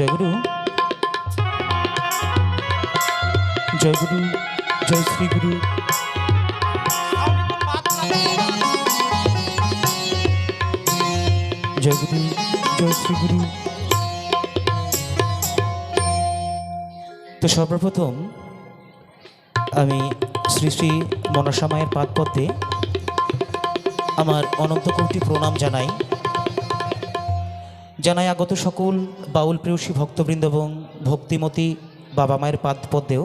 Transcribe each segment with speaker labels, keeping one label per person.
Speaker 1: জয়গুরু। জয়গুরু, জয় শ্রী গুরু জয়গুরু, জয় শ্রী গুরু তো সর্বপ্রথম আমি শ্রী শ্রী মনসা মায়ের পাদপদ্মে আমার অনন্ত কোটি প্রণাম জানাই। জানাই আগত সকল বাউল প্রেয়সী ভক্তবৃন্দ এবং ভক্তিমতী বাবা মায়ের পাদপদ্মেও।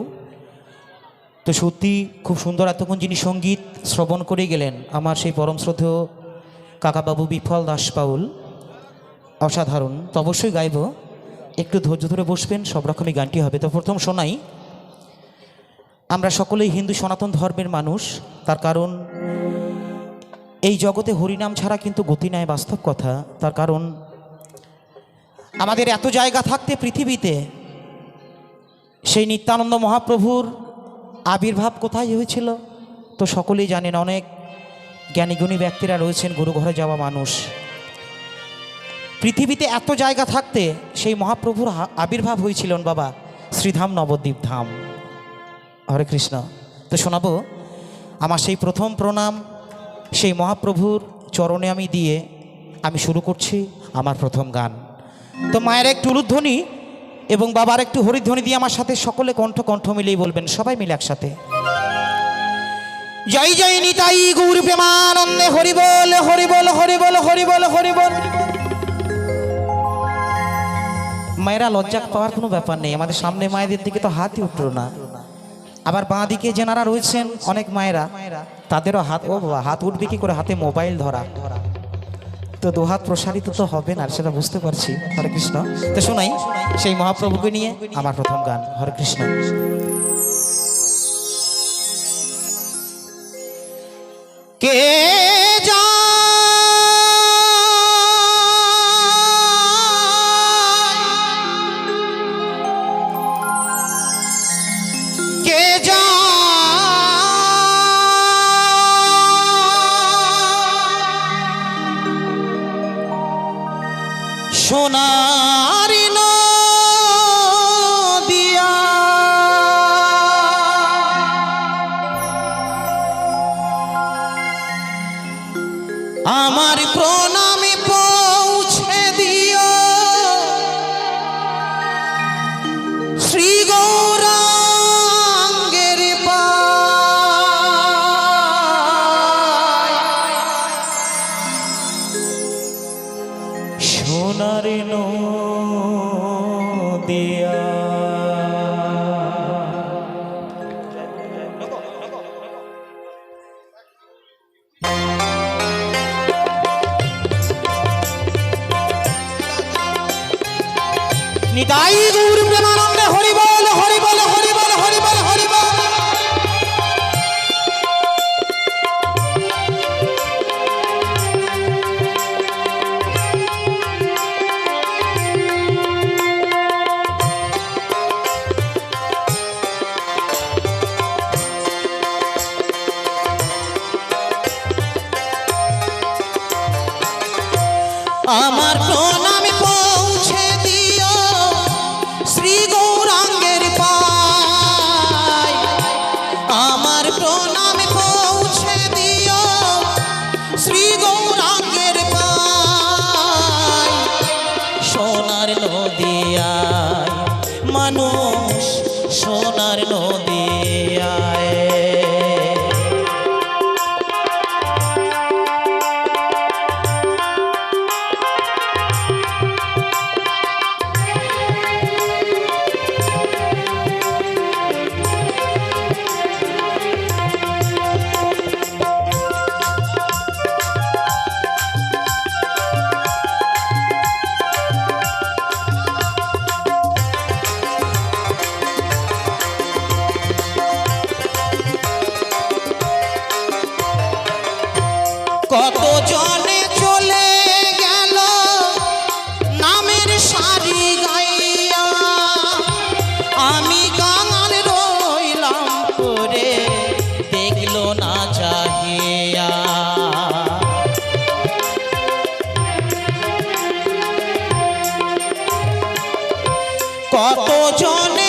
Speaker 1: তো সত্যি খুব সুন্দর এতক্ষণ যিনি সংগীত শ্রবণ করে গেলেন, আমার সেই পরম শ্রদ্ধেয় কাকাবাবু বিফল দাস পাউল অসাধারণ। তো অবশ্যই গাইব, একটু ধৈর্য ধরে বসবেন, সব রকমই গানটি হবে। তো প্রথম শোনাই, আমরা সকলেই হিন্দু সনাতন ধর্মের মানুষ, তার কারণ এই জগতে হরিনাম ছাড়া কিন্তু গতি নেয় বাস্তব কথা। তার কারণ আমাদের এত জায়গা থাকতে পৃথিবীতে, সেই নিত্যানন্দ মহাপ্রভুর আবির্ভাব কোথায় হয়েছিল? তো সকলেই জানেন, অনেক জ্ঞানীগুণী ব্যক্তিরা রয়েছেন, গুরুঘরে যাওয়া মানুষ। পৃথিবীতে এত জায়গা থাকতে সেই মহাপ্রভুর আবির্ভাব হয়েছিলেন বাবা, শ্রীধাম নবদ্বীপ ধাম। হরে কৃষ্ণ। তো শোনাবো, আমার সেই প্রথম প্রণাম, সেই মহাপ্রভুর চরণে আমি দিয়ে আমি শুরু করছি আমার প্রথম গান। তো মায়ের একটু উলুধ্বনি এবং বাবার একটু হরিধ্বনি দিয়ে আমার সাথে সকলে কণ্ঠ কণ্ঠ মিলেই বলবেন, সবাই মিলে একসাথে। জয় জয় নিতাই গৌর প্রেমানন্দে হরি বল হরি বল হরি বল হরি বল হরি বল মায়েরা লজ্জা পাওয়ার কোনো ব্যাপার নেই, আমাদের সামনে মায়েদের দিকে তো হাতই উঠল না। আবার বাঁ দিকে যেনারা রয়েছেন অনেক মায়েরা, তাদেরও হাত, ও হাত উঠবে কি করে? হাতে মোবাইল ধরা। তো দু হাত প্রসারিত তো হবে না সেটা বুঝতে পারছি। হরে কৃষ্ণ। তো শোনাই, সেই মহাপ্রভুকে নিয়ে আমার প্রথম গান, হরে কৃষ্ণ। কে যায় নিতাই গৌর প্রেমানন্দে হরি বল হরি বল হরি সোনার নদিয়ায় কত জনে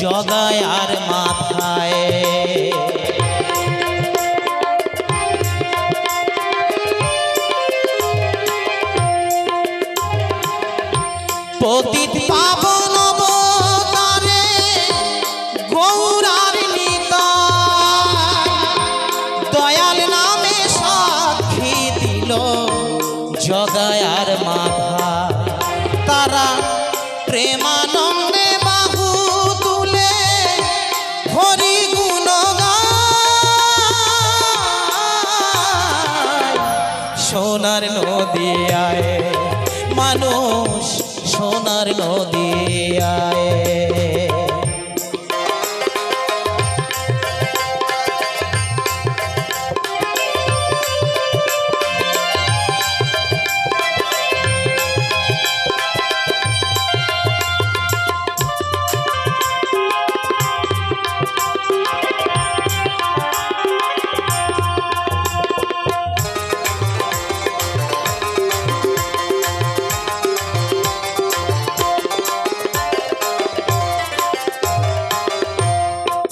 Speaker 1: জগায়ার মাথায়। পতিত পাবন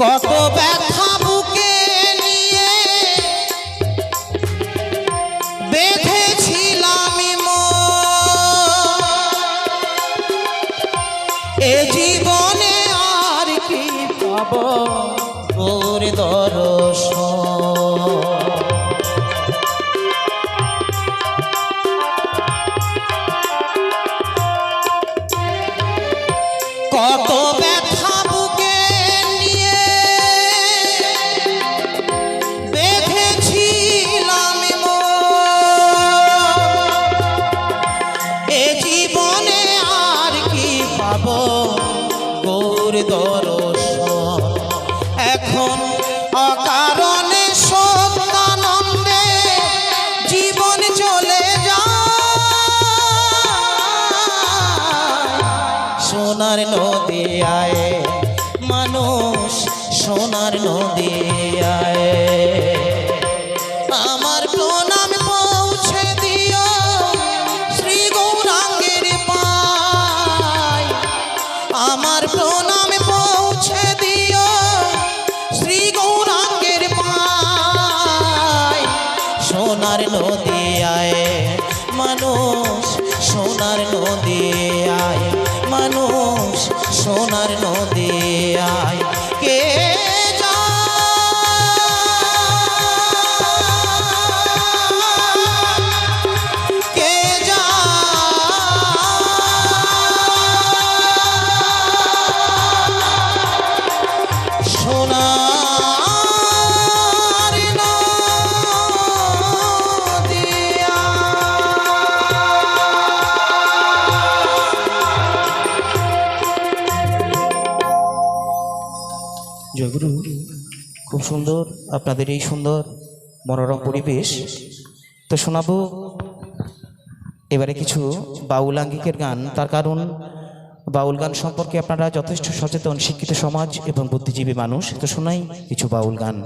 Speaker 1: কত ব্যথা বুকে নিয়ে বেঁধেছিলাম। এ জীবনে আর কি পাব তোর দর্শন সোনার নদী আয়, মানুষ সোনার নদী আয়। আমার প্রণাম পৌঁছে দিও শ্রী গৌরাঙ্গের পায়। আমার প্রণাম জয়গুরু খুব সুন্দর আপনাদের এই সুন্দর মনোরম পরিবেশ। তো শোনাবো এবারে কিছু বাউল আঙ্গিকের গান। তার কারণ, বাউল গান সম্পর্কে আপনারা যথেষ্ট সচেতন, শিক্ষিত সমাজ এবং বুদ্ধিজীবী মানুষ। তো শোনাই কিছু বাউল গান।